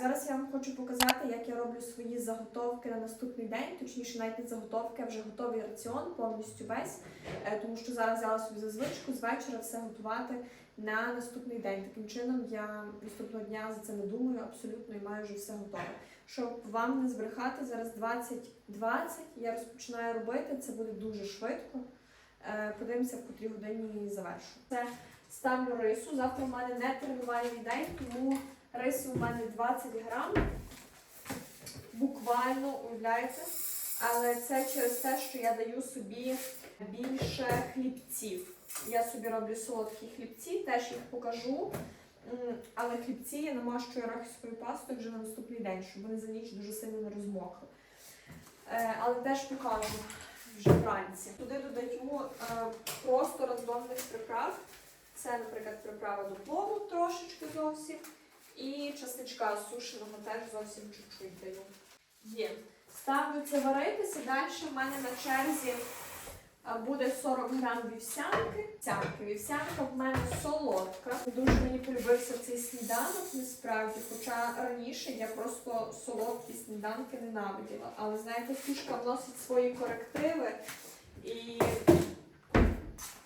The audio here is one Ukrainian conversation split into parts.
зараз я вам хочу показати, як я роблю свої заготовки на наступний день, точніше, навіть не заготовки, а вже готовий раціон повністю весь. Е, Тому що зараз взяла собі за звичку з вечора все готувати на наступний день. Таким чином я наступного дня за це не думаю абсолютно і маю вже все готове. Щоб вам не збрехати, зараз 20.20 я розпочинаю робити. Це буде дуже швидко. Е, Подивимося, в котрій годині завершу. Це ставлю рису. Завтра в мене не тренувальний день, тому рису в мене 20 грам. Буквально, уявляєте? Але це через те, що я даю собі більше хлібців. Я собі роблю солодкі хлібці, теж їх покажу. Але хлібці я намащую арахісовою пастою вже на наступний день, щоб вони за ніч дуже сильно не розмокли. Е, Але теж покажу вже вранці. Туди додаю е, просто рандомних приправ. Це, наприклад, приправа до плову трошечки зовсім. І часничка сушеного теж зовсім чуть-чуть даю. Є. Ставлю це варитися. Далі в мене на черзі буде 40 грам вівсянки. Вівсянки. Вівсянка в мене солодка. Дуже мені полюбився цей сніданок, насправді. Хоча раніше я просто солодкі сніданки ненавиділа. Але знаєте, фішка вносить свої корективи і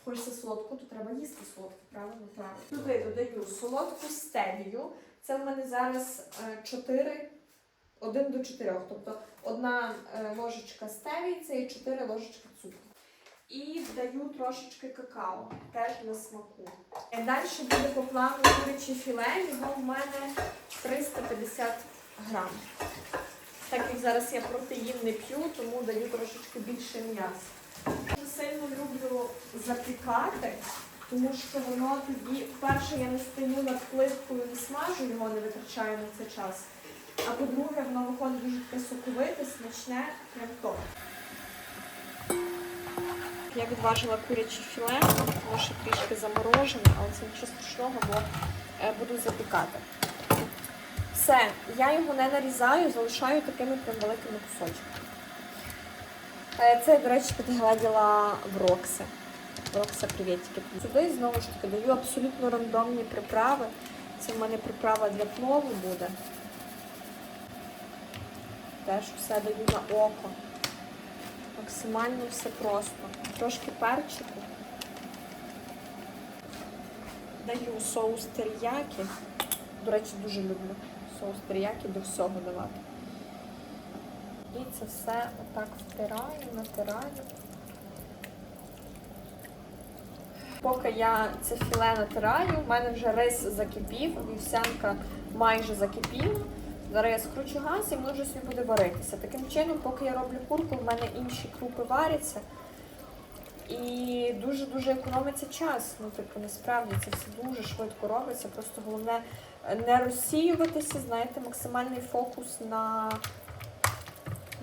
хочеться солодку, то треба їсти солодке, правильно? Правильно. Туди додаю солодку стевію. Це в мене зараз 4, 1 до 4. Тобто одна е, ложечка стевії, це і 4 ложечки цукру. І даю трошечки какао, теж на смаку. Далі буде по плану куряче філе, його в мене 350 грам. Так як зараз я протеїн не п'ю, тому даю трошечки більше м'яса. Дуже сильно люблю запікати, тому що воно тоді, перше, я не стою над плиткою, не смажу його, не витрачаю на це час. А по-друге, воно виходить дуже таке соковите, смачне, прям то. Я відважила куряче філе, воно ще трішки заморожене, але це нічого страшного, бо е, буду запікати. Все, я його не нарізаю, залишаю такими прям великими кусочками. Е, Це, до речі, підгладила в Рокси. Рокса, привітики. Сюди знову ж таки даю абсолютно рандомні приправи. Це в мене приправа для плову буде. Теж все даю на око. Максимально все просто. Трошки перчику. Даю соус теріякі. До речі, дуже люблю соус теріякі до всього давати. І це все отак втираю, натираю. Поки я це філе натираю, в мене вже рис закипів, вівсянка майже закипіла. Зараз я скручу газ і вже собі буде варитися. Таким чином, поки я роблю курку, в мене інші крупи варяться. І дуже-дуже економиться час. Ну, типу, насправді це все дуже швидко робиться. Просто головне е, не розсіюватися, знаєте, максимальний фокус на,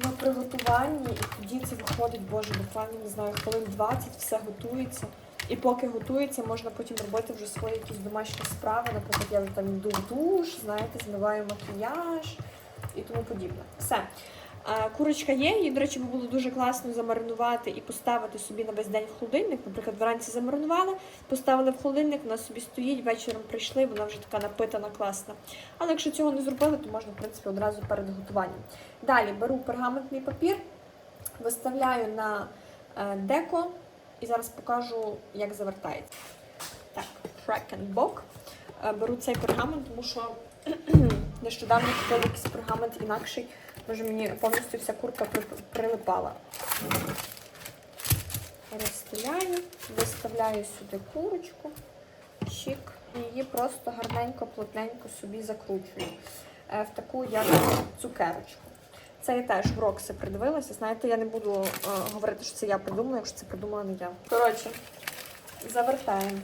на приготуванні. І тоді це виходить, боже, буквально не знаю, хвилин 20 все готується. І поки готується, можна потім робити вже свої якісь домашні справи. Наприклад, я там йду в душ, знаєте, змиваю макіяж і тому подібне. Все. Курочка є, її, до речі, було дуже класно замаринувати і поставити собі на весь день в холодильник. Наприклад, вранці замаринували, поставили в холодильник, вона собі стоїть, вечором прийшли, вона вже така напитана, класна. Але якщо цього не зробили, то можна, в принципі, одразу перед готуванням. Далі беру пергаментний папір, виставляю на е, деко і зараз покажу, як завертається. Так, фрекенбок. Е, Беру цей пергамент, тому що нещодавно купила якийсь пергамент інакший. Може мені повністю вся курка прилипала. Розстеляю, виставляю сюди курочку, чик, і її просто гарненько, плотненько собі закручую е, в таку як цукерочку. Це я теж в Рокси придивилася. Знаєте, я не буду е, говорити, що це я придумала, якщо це придумала не я. Коротше, завертаємо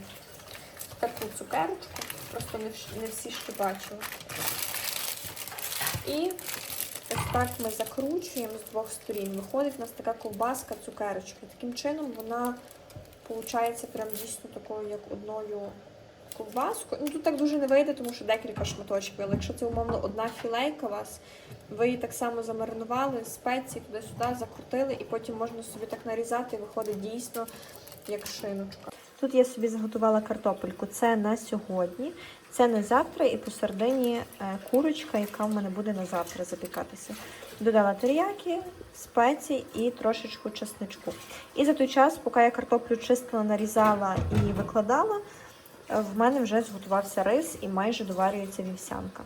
таку цукерочку, просто не, не всі ще бачили. І ось так ми закручуємо з двох сторін. Виходить у нас така ковбаска цукерочка. Таким чином вона виходить прям дійсно такою, як одною ковбаскою. Ну тут так дуже не вийде, тому що декілька шматочків. Але якщо це умовно одна філейка у вас, ви її так само замаринували, спеції туди-сюди закрутили, і потім можна собі так нарізати, і виходить дійсно як шиночка. Тут я собі заготувала картопельку. Це на сьогодні, це на завтра і посередині е, курочка, яка в мене буде на завтра запікатися. Додала теріяки, спеції і трошечку чесничку. І за той час, поки я картоплю чистила, нарізала і викладала, в мене вже зготувався рис і майже доварюється вівсянка.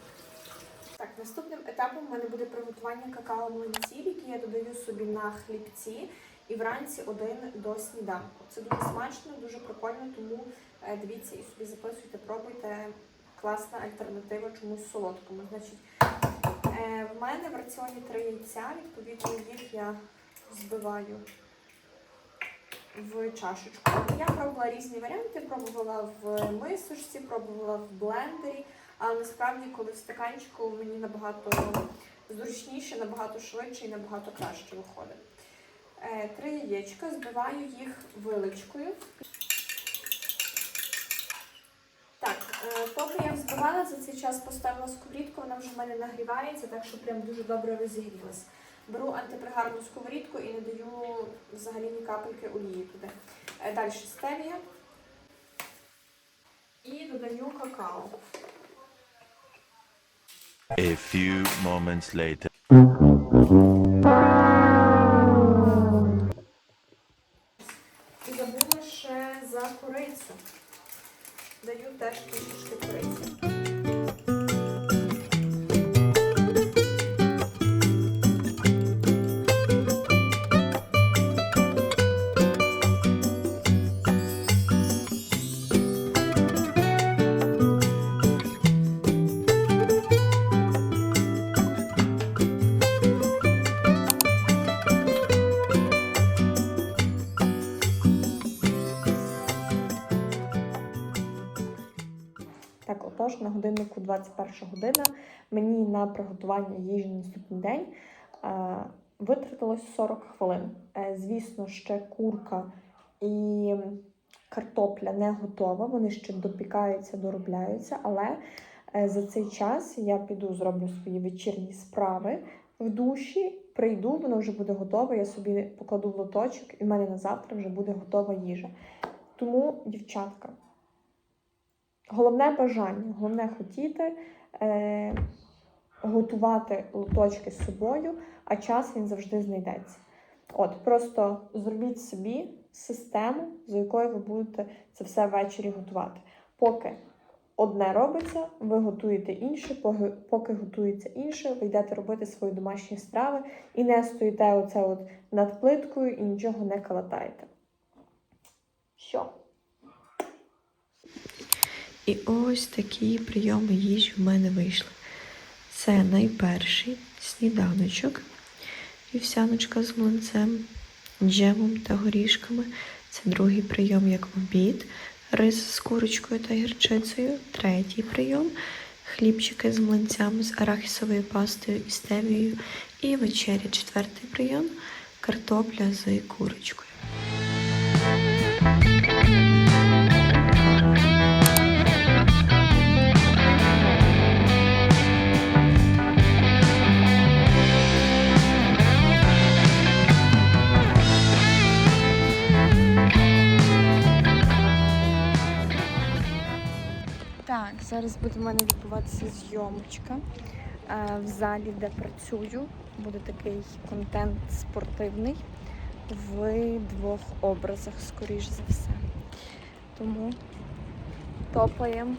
Так, наступним етапом в мене буде приготування какао-млинців, які я додаю собі на хлібці і вранці один до сніданку. Це дуже смачно, дуже прикольно, тому е, дивіться і собі записуйте, пробуйте. Класна альтернатива чомусь солодкому. Значить, е, в мене в раціоні три яйця, відповідно, їх я збиваю в чашечку. Я пробувала різні варіанти, пробувала в мисочці, пробувала в блендері, але насправді, коли в стаканчику мені набагато зручніше, набагато швидше і набагато краще виходить. Е, Три яєчка, збиваю їх виличкою. Так, е, поки я взбивала, за цей час поставила сковорідку, вона вже в мене нагрівається, так що прям дуже добре розігрілась. Беру антипригарну сковорідку і не даю взагалі ні капельки олії туди. Е, Далі стевія. І додаю какао. A few moments later. Так, отож, на годиннику 21 година мені на приготування їжі на наступний день е, витратилось 40 хвилин. Е, звісно, ще курка і картопля не готова, вони ще допікаються, доробляються, але е, за цей час я піду зроблю свої вечірні справи в душі, прийду, воно вже буде готове, я собі покладу в лоточок, і в мене на завтра вже буде готова їжа. Тому, дівчатка, Головне бажання, головне хотіти е, готувати лоточки з собою, а час він завжди знайдеться. От, просто зробіть собі систему, за якою ви будете це все ввечері готувати. Поки одне робиться, ви готуєте інше, поки, готується інше, ви йдете робити свої домашні страви і не стоїте оце от над плиткою і нічого не калатаєте. Що? І ось такі прийоми їжі в мене вийшли. Це найперший сніданочок, вівсяночка з млинцем, джемом та горішками. Це другий прийом як обід, рис з курочкою та гірчицею. Третій прийом хлібчики з млинцями з арахісовою пастою і стевією. І вечеря четвертий прийом картопля з курочкою. Зараз буде в мене відбуватися зйомочка е, в залі, де працюю. Буде такий контент спортивний в двох образах, скоріш за все. Тому топаємо.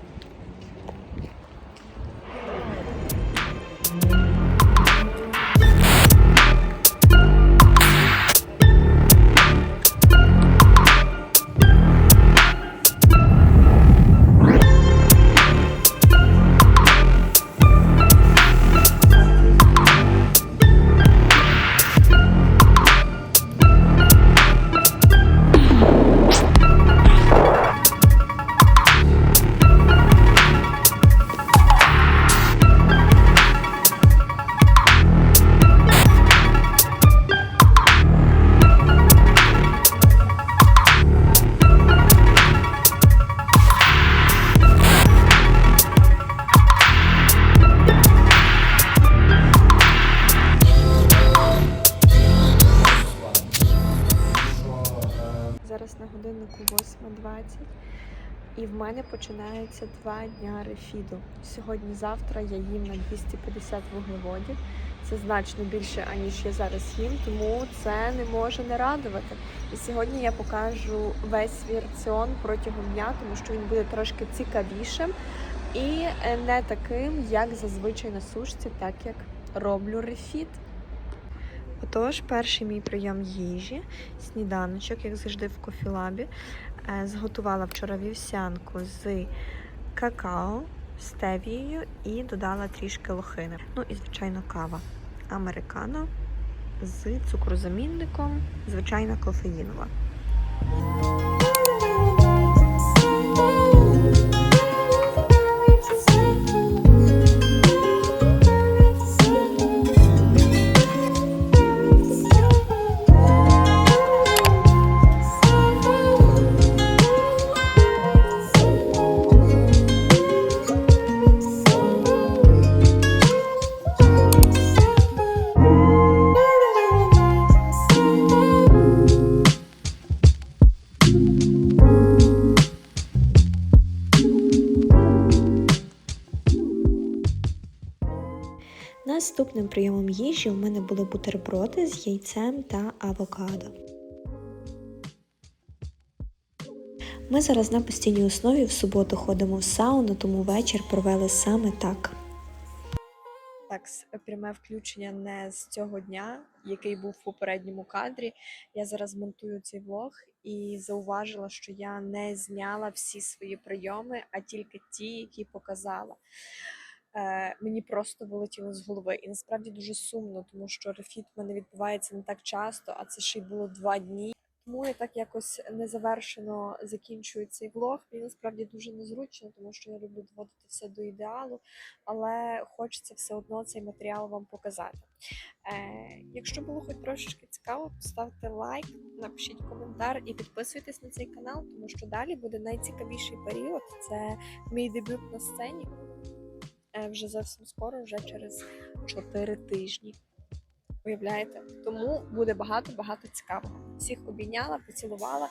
І в мене починається два дня рефіду. Сьогодні-завтра я їм на 250 вуглеводів. Це значно більше, аніж я зараз їм, тому це не може не радувати. І сьогодні я покажу весь свій раціон протягом дня, тому що він буде трошки цікавішим і не таким, як зазвичай на сушці, так як роблю рефіт. Отож, перший мій прийом їжі, сніданочок, як завжди в кофілабі. Е, Зготувала вчора вівсянку з какао, стевією і додала трішки лохини. Ну і, звичайно, кава американо з цукрозамінником, звичайна кофеїнова. Наступним прийомом їжі у мене були бутерброди з яйцем та авокадо. Ми зараз на постійній основі в суботу ходимо в сауну, тому вечір провели саме так. Так, пряме включення не з цього дня, який був в попередньому кадрі. Я зараз монтую цей влог і зауважила, що я не зняла всі свої прийоми, а тільки ті, які показала. Е, мені просто вилетіло з голови. І насправді дуже сумно, тому що рефіт в мене відбувається не так часто, а це ще й було два дні. Тому я так якось незавершено закінчую цей влог. Мені насправді дуже незручно, тому що я люблю доводити все до ідеалу, але хочеться все одно цей матеріал вам показати. Е, якщо було хоч трошечки цікаво, поставте лайк, напишіть коментар і підписуйтесь на цей канал, тому що далі буде найцікавіший період. Це мій дебют на сцені. Е, вже зовсім скоро, вже через 4 тижні. Уявляєте? Тому буде багато-багато цікавого. Всіх обійняла, поцілувала.